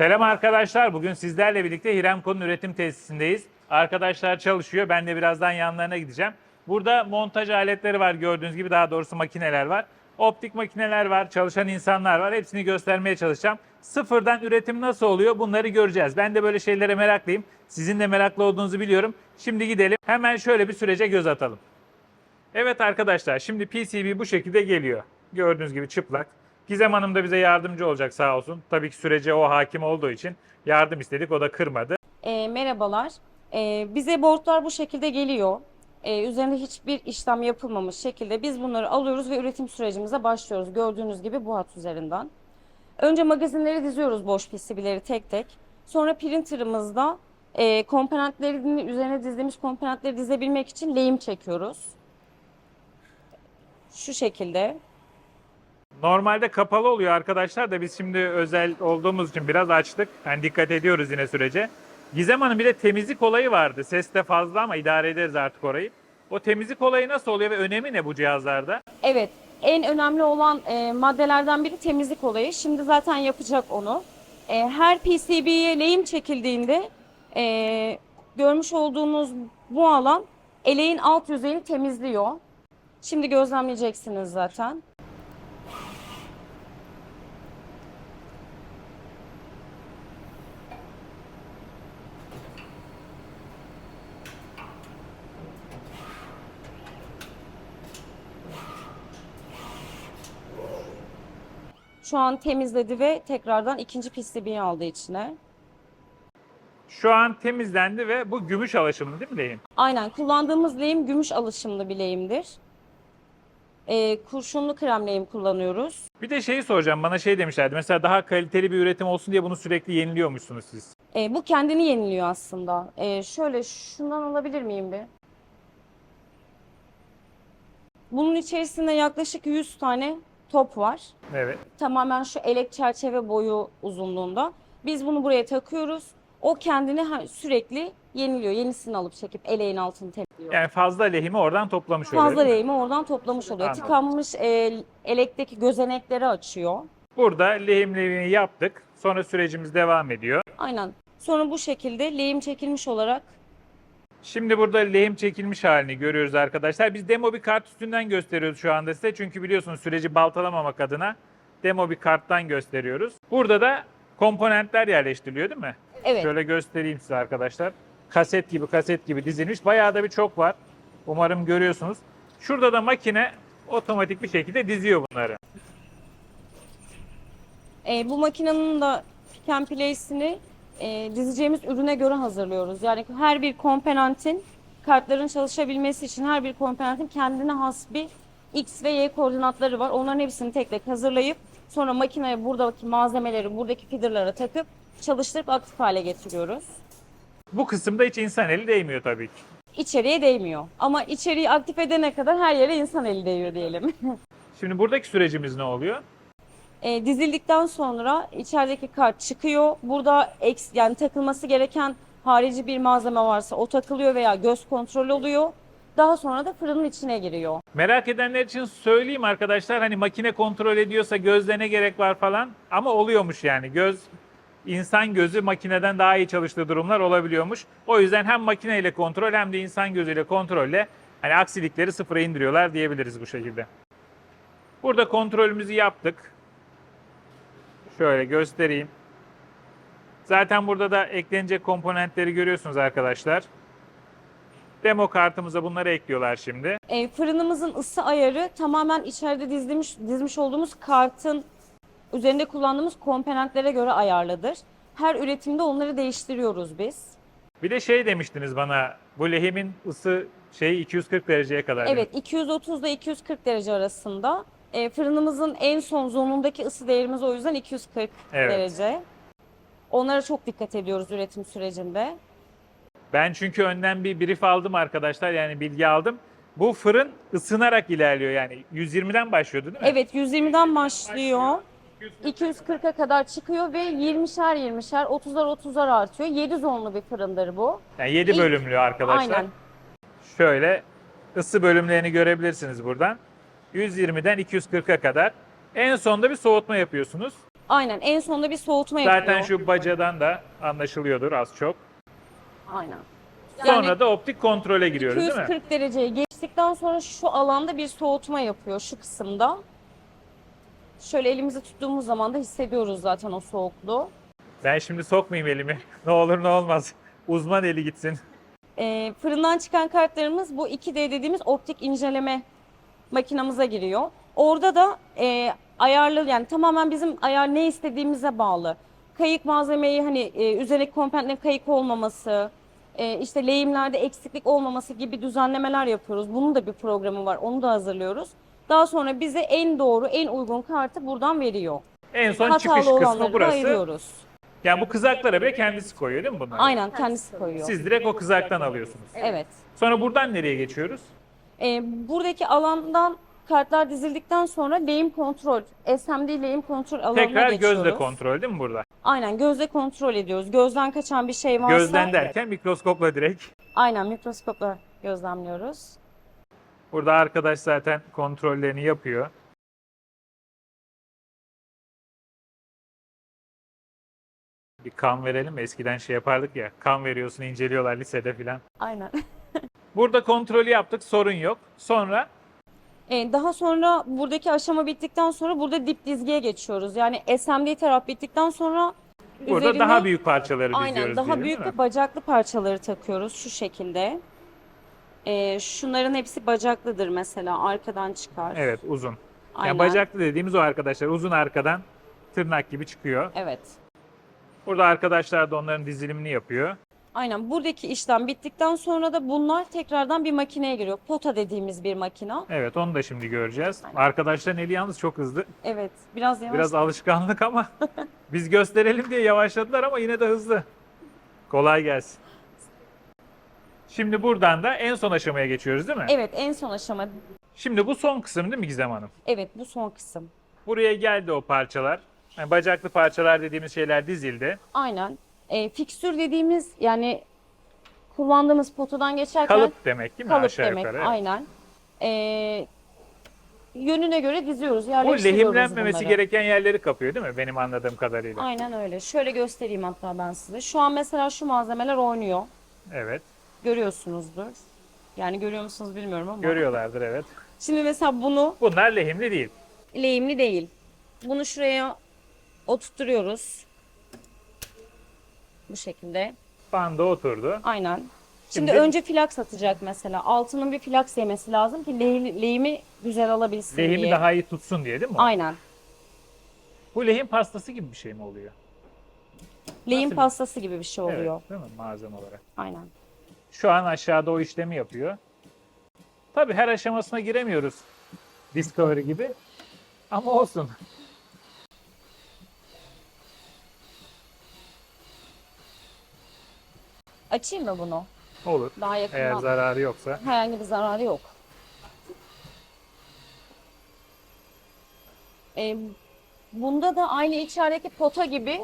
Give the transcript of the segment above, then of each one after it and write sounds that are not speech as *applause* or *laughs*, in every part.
Selam arkadaşlar. Bugün sizlerle birlikte Hiremko'nun üretim tesisindeyiz. Arkadaşlar çalışıyor. Ben de birazdan yanlarına gideceğim. Burada montaj aletleri var gördüğünüz gibi. Daha doğrusu makineler var. Optik makineler var, çalışan insanlar var. Hepsini göstermeye çalışacağım. Sıfırdan üretim nasıl oluyor bunları göreceğiz. Ben de böyle şeylere meraklıyım. Sizin de meraklı olduğunuzu biliyorum. Şimdi gidelim. Hemen şöyle bir sürece göz atalım. Evet arkadaşlar şimdi PCB bu şekilde geliyor. Gördüğünüz gibi çıplak. Gizem Hanım da bize yardımcı olacak sağ olsun. Tabii ki sürece o hakim olduğu için yardım istedik o da kırmadı. E, merhabalar. E, bize boardlar bu şekilde geliyor. E, üzerinde hiçbir işlem yapılmamış şekilde biz bunları alıyoruz ve üretim sürecimize başlıyoruz. Gördüğünüz gibi bu hat üzerinden. Önce magazinleri diziyoruz boş PCB'leri tek tek. Sonra printerımızda e, komponentlerini üzerine dizdiğimiz komponentleri dizebilmek için lehim çekiyoruz. Şu şekilde. Normalde kapalı oluyor arkadaşlar da biz şimdi özel olduğumuz için biraz açtık. Yani dikkat ediyoruz yine sürece. Gizem Hanım bir de temizlik olayı vardı. Ses de fazla ama idare ederiz artık orayı. O temizlik olayı nasıl oluyor ve önemi ne bu cihazlarda? Evet, en önemli olan e, maddelerden biri temizlik olayı. Şimdi zaten yapacak onu. E, her PCB'ye lehim çekildiğinde e, görmüş olduğunuz bu alan eleğin alt yüzeyini temizliyor. Şimdi gözlemleyeceksiniz zaten. Şu an temizledi ve tekrardan ikinci PCB'yi aldı içine. Şu an temizlendi ve bu gümüş alaşımlı değil mi lehim? Aynen kullandığımız lehim gümüş alışımlı bir lehimdir. Ee, kurşunlu krem lehim kullanıyoruz. Bir de şeyi soracağım bana şey demişlerdi. Mesela daha kaliteli bir üretim olsun diye bunu sürekli yeniliyormuşsunuz siz. Ee, bu kendini yeniliyor aslında. Ee, şöyle şundan alabilir miyim bir? Bunun içerisinde yaklaşık 100 tane top var. Evet. Tamamen şu elek çerçeve boyu uzunluğunda. Biz bunu buraya takıyoruz. O kendini sürekli yeniliyor. Yenisini alıp çekip eleğin altını temizliyor. Yani fazla lehimi oradan toplamış oluyor. Fazla lehimi oradan toplamış oluyor. Anladım. Tıkanmış e, elekteki gözenekleri açıyor. Burada lehimlerini yaptık. Sonra sürecimiz devam ediyor. Aynen. Sonra bu şekilde lehim çekilmiş olarak Şimdi burada lehim çekilmiş halini görüyoruz arkadaşlar. Biz demo bir kart üstünden gösteriyoruz şu anda size. Çünkü biliyorsunuz süreci baltalamamak adına demo bir karttan gösteriyoruz. Burada da komponentler yerleştiriliyor değil mi? evet Şöyle göstereyim size arkadaşlar. Kaset gibi kaset gibi dizilmiş. Bayağı da bir çok var. Umarım görüyorsunuz. Şurada da makine otomatik bir şekilde diziyor bunları. e, bu makinenin de pick and place'ini e, dizeceğimiz ürüne göre hazırlıyoruz. Yani her bir komponentin kartların çalışabilmesi için her bir komponentin kendine has bir X ve Y koordinatları var. Onların hepsini tek tek hazırlayıp sonra makineye buradaki malzemeleri buradaki feeder'lara takıp çalıştırıp aktif hale getiriyoruz. Bu kısımda hiç insan eli değmiyor tabii ki. İçeriye değmiyor. Ama içeriği aktif edene kadar her yere insan eli değiyor diyelim. *laughs* Şimdi buradaki sürecimiz ne oluyor? E, dizildikten sonra içerideki kart çıkıyor. Burada eks, yani takılması gereken harici bir malzeme varsa o takılıyor veya göz kontrol oluyor. Daha sonra da fırının içine giriyor. Merak edenler için söyleyeyim arkadaşlar hani makine kontrol ediyorsa gözle ne gerek var falan ama oluyormuş yani göz insan gözü makineden daha iyi çalıştığı durumlar olabiliyormuş. O yüzden hem makineyle kontrol hem de insan gözüyle kontrolle hani aksilikleri sıfıra indiriyorlar diyebiliriz bu şekilde. Burada kontrolümüzü yaptık. Şöyle göstereyim. Zaten burada da eklenecek komponentleri görüyorsunuz arkadaşlar. Demo kartımıza bunları ekliyorlar şimdi. E, fırınımızın ısı ayarı tamamen içeride dizmiş, dizmiş olduğumuz kartın üzerinde kullandığımız komponentlere göre ayarlıdır. Her üretimde onları değiştiriyoruz biz. Bir de şey demiştiniz bana bu lehimin ısı şey 240 dereceye kadar. Evet 230 ile 240 derece arasında. E, fırınımızın en son zonundaki ısı değerimiz o yüzden 240 Evet. derece. Onlara çok dikkat ediyoruz üretim sürecinde. Ben çünkü önden bir brief aldım arkadaşlar yani bilgi aldım. Bu fırın ısınarak ilerliyor yani 120'den başlıyordu değil mi? Evet 120'den başlıyor. 240'a kadar çıkıyor ve 20'şer 20'şer 30'ar 30'ar artıyor. 7 zonlu bir fırındır bu. Yani 7 İlk- bölümlü arkadaşlar. Aynen. Şöyle ısı bölümlerini görebilirsiniz buradan. 120'den 240'a kadar. En sonda bir soğutma yapıyorsunuz. Aynen en sonunda bir soğutma yapıyor. Zaten şu bacadan da anlaşılıyordur az çok. Aynen. Sonra da optik kontrole giriyoruz değil mi? 240 dereceyi geçtikten sonra şu alanda bir soğutma yapıyor şu kısımda. Şöyle elimizi tuttuğumuz zaman da hissediyoruz zaten o soğukluğu. Ben şimdi sokmayayım elimi. *laughs* ne olur ne olmaz. Uzman eli gitsin. Ee, fırından çıkan kartlarımız bu 2D dediğimiz optik inceleme makinamıza giriyor. Orada da e, ayarlı yani tamamen bizim ayar ne istediğimize bağlı. Kayık malzemeyi hani e, üzerindeki komponentlerin kayık olmaması, e, işte lehimlerde eksiklik olmaması gibi düzenlemeler yapıyoruz. Bunun da bir programı var. Onu da hazırlıyoruz. Daha sonra bize en doğru, en uygun kartı buradan veriyor. En son Hatalı çıkış kısmı burası. ayırıyoruz. Yani bu kızaklara bile kendisi koyuyor değil mi bunlar? Aynen kendisi koyuyor. Siz direkt o kızaktan alıyorsunuz. Evet. Sonra buradan nereye geçiyoruz? E, buradaki alandan kartlar dizildikten sonra lehim kontrol, SMD lehim kontrol alanına Tekrar geçiyoruz. gözle kontrol değil mi burada? Aynen gözle kontrol ediyoruz. Gözden kaçan bir şey varsa Gözden derken mikroskopla direkt. aynen mikroskopla gözlemliyoruz. Burada arkadaş zaten kontrollerini yapıyor. Bir kan verelim mi? Eskiden şey yapardık ya. Kan veriyorsun, inceliyorlar lisede filan. Aynen. *laughs* Burada kontrolü yaptık, sorun yok. Sonra E, daha sonra buradaki aşama bittikten sonra burada dip dizgiye geçiyoruz. Yani SMD taraf bittikten sonra burada üzerine- daha büyük parçaları Aynen diziyoruz daha diyelim, büyük ve bacaklı parçaları takıyoruz şu şekilde. E, şunların hepsi bacaklıdır mesela arkadan çıkar. Evet, uzun. Aynen. Yani bacaklı dediğimiz o arkadaşlar. Uzun arkadan tırnak gibi çıkıyor. Evet. Burada arkadaşlar da onların dizilimini yapıyor. Aynen buradaki işlem bittikten sonra da bunlar tekrardan bir makineye giriyor. Pota dediğimiz bir makina. Evet, onu da şimdi göreceğiz. Arkadaşların eli yalnız çok hızlı. Evet biraz yavaş. Biraz alışkanlık ama *laughs* biz gösterelim diye yavaşladılar ama yine de hızlı. Kolay gelsin. Şimdi buradan da en son aşamaya geçiyoruz değil mi? Evet en son aşama. Şimdi bu son kısım değil mi Gizem Hanım? Evet bu son kısım. Buraya geldi o parçalar. Yani bacaklı parçalar dediğimiz şeyler dizildi. Aynen. E, fikstür dediğimiz yani kullandığımız potadan geçerken Kalıp demek değil mi kalıp aşağı demek. yukarı? evet. Aynen. E, yönüne göre diziyoruz. O Yerleştiriyoruz lehimlenmemesi bunları. gereken yerleri kapıyor değil mi benim anladığım kadarıyla? Aynen öyle. Şöyle göstereyim hatta ben size. Şu an mesela şu malzemeler oynuyor. Evet. Görüyorsunuzdur. Yani görüyor musunuz bilmiyorum ama. Görüyorlardır evet. Şimdi mesela bunu Bunlar lehimli değil. lehimli değil. Bunu şuraya oturtuyoruz. Bu şekilde. Banda oturdu. Aynen. Şimdi, Şimdi- önce flaks atacak mesela. Altının bir flaks yemesi lazım ki lehim- lehimi güzel alabilsin Lehimi diye. daha iyi tutsun diye değil mi? Aynen. Bu lehim pastası gibi bir şey mi oluyor? Lehim Nasıl? pastası gibi bir şey oluyor. Evet, değil mi malzeme olarak? Aynen. Şu an aşağıda o işlemi yapıyor. Tabii her aşamasına giremiyoruz. Discovery gibi. Ama olsun. Açayım mı bunu? Olur. Daha Eğer yakından. zararı yoksa. Herhangi bir zararı yok. Ee, bunda da aynı içerideki pota gibi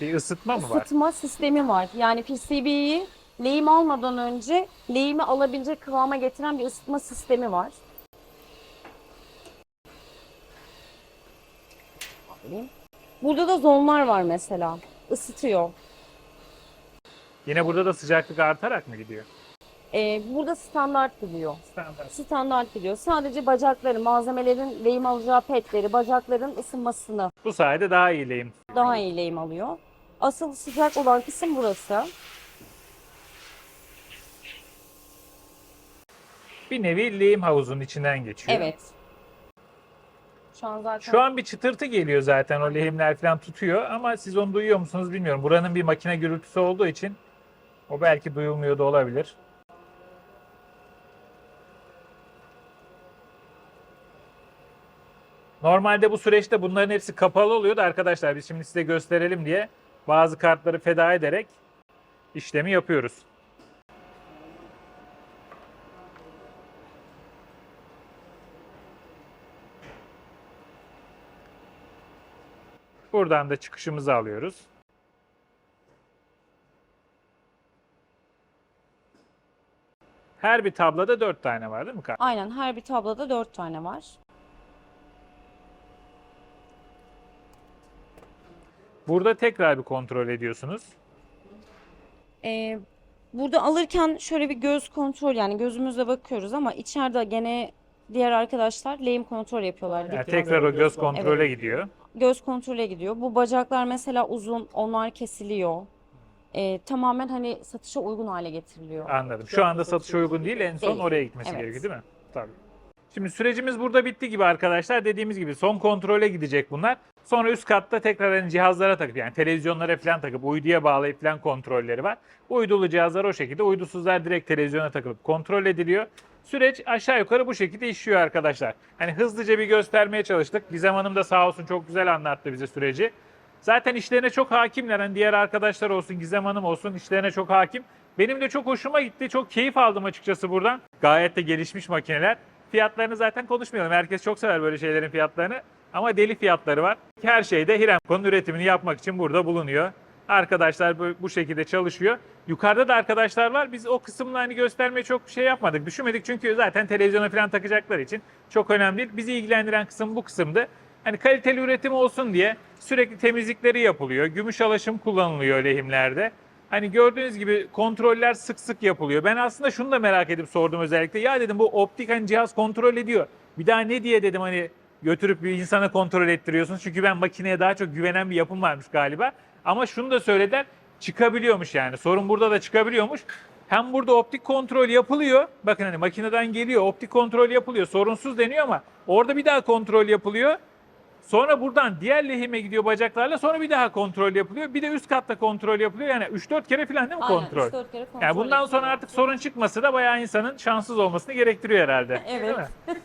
Bir ısıtma mı var? ısıtma sistemi var. Yani PCB'yi lehim almadan önce lehimi alabilecek kıvama getiren bir ısıtma sistemi var. Alayım. Burada da zonlar var mesela. Isıtıyor. Yine burada da sıcaklık artarak mı gidiyor? Ee, burada standart gidiyor. Standart. Standart gidiyor. Sadece bacakları, malzemelerin lehim alacağı petleri, bacakların ısınmasını Bu sayede daha iyi lehim. daha iyi lehim alıyor. Asıl sıcak olan kısım burası. Bir nevi lehim havuzunun içinden geçiyor. Evet. Şu an zaten Şu an bir çıtırtı geliyor zaten o lehimler falan tutuyor ama siz onu duyuyor musunuz bilmiyorum. Buranın bir makine gürültüsü olduğu için o belki duyulmuyor da olabilir. Normalde bu süreçte bunların hepsi kapalı oluyordu arkadaşlar. Biz şimdi size gösterelim diye bazı kartları feda ederek işlemi yapıyoruz. Buradan da çıkışımızı alıyoruz. Her bir tabloda 4 tane var değil mi aynen her bir tabloda dört tane var. Burada tekrar bir kontrol ediyorsunuz. Ee, burada alırken şöyle bir göz kontrol yani gözümüzle bakıyoruz ama içeride gene diğer arkadaşlar lehim kontrol yapıyorlar. Yani tekrar o göz kontrole gidiyor. göz kontrole gidiyor. Bu bacaklar mesela uzun, onlar kesiliyor. Ee, tamamen hani satışa uygun hale getiriliyor. Anladım. Şu anda satışa uygun değil, en son Değil. oraya gitmesi Evet. gerekiyor değil mi? Tabii. Şimdi sürecimiz burada bitti gibi arkadaşlar. Dediğimiz gibi son kontrole gidecek bunlar. Sonra üst katta tekrar hani cihazlara takıp yani televizyonlara falan takıp uyduya bağlayıp falan kontrolleri var. Uydulu cihazlar o şekilde, uydusuzlar direkt televizyona takılıp kontrol ediliyor. Süreç aşağı yukarı bu şekilde işliyor arkadaşlar. Hani hızlıca bir göstermeye çalıştık. Gizem Hanım da sağ olsun çok güzel anlattı bize süreci. Zaten işlerine çok hakimler. Hani diğer arkadaşlar olsun, Gizem Hanım olsun işlerine çok hakim. Benim de çok hoşuma gitti. Çok keyif aldım açıkçası buradan. Gayet de gelişmiş makineler. Fiyatlarını zaten konuşmayalım. Herkes çok sever böyle şeylerin fiyatlarını. Ama deli fiyatları var. Her şeyde Hiremco'nun üretimini yapmak için burada bulunuyor. Arkadaşlar bu, şekilde çalışıyor. Yukarıda da arkadaşlar var. Biz o kısımla hani göstermeye çok şey yapmadık. Düşünmedik çünkü zaten televizyona falan takacakları için çok önemli değil. Bizi ilgilendiren kısım bu kısımdı. Hani kaliteli üretim olsun diye sürekli temizlikleri yapılıyor. Gümüş alaşım kullanılıyor lehimlerde. Hani gördüğünüz gibi kontroller sık sık yapılıyor. Ben aslında şunu da merak edip sordum özellikle. Ya dedim bu optik hani cihaz kontrol ediyor. Bir daha ne diye dedim hani götürüp bir insana kontrol ettiriyorsunuz. Çünkü ben makineye daha çok güvenen bir yapım varmış galiba. Ama şunu da söylediler çıkabiliyormuş yani. Sorun burada da çıkabiliyormuş. Hem burada optik kontrol yapılıyor. Bakın hani makineden geliyor optik kontrol yapılıyor. Sorunsuz deniyor ama orada bir daha kontrol yapılıyor. Sonra buradan diğer lehime gidiyor bacaklarla. Sonra bir daha kontrol yapılıyor. Bir de üst katta kontrol yapılıyor. Yani 3-4 kere falan değil mi Aynen, kontrol? 3-4 kere kontrol Yani bundan sonra artık sorun çıkması da bayağı insanın şanssız olmasını gerektiriyor herhalde. *laughs* Evet. *laughs*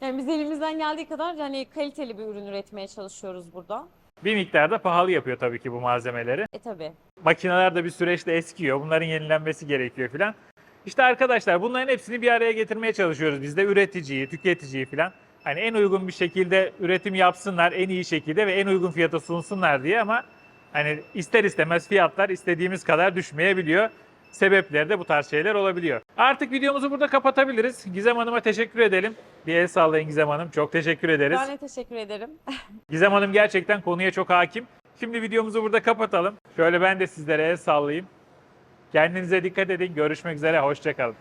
Yani biz elimizden geldiği kadar yani kaliteli bir ürün üretmeye çalışıyoruz burada. Bir miktarda pahalı yapıyor tabii ki bu malzemeleri. E tabi. Makineler de bir süreçte eskiyor. Bunların yenilenmesi gerekiyor filan. İşte arkadaşlar bunların hepsini bir araya getirmeye çalışıyoruz. Biz de üreticiyi, tüketiciyi filan. Hani en uygun bir şekilde üretim yapsınlar, en iyi şekilde ve en uygun fiyata sunsunlar diye ama hani ister istemez fiyatlar istediğimiz kadar düşmeyebiliyor. Sebepleri de bu tarz şeyler olabiliyor. Artık videomuzu burada kapatabiliriz. Gizem Hanım'a teşekkür edelim. Bir el sallayın Gizem Hanım. Çok teşekkür ederiz. Ben de teşekkür ederim. *laughs* Gizem Hanım gerçekten konuya çok hakim. Şimdi videomuzu burada kapatalım. Şöyle ben de sizlere el sallayayım. Kendinize dikkat edin. Görüşmek üzere. Hoşçakalın.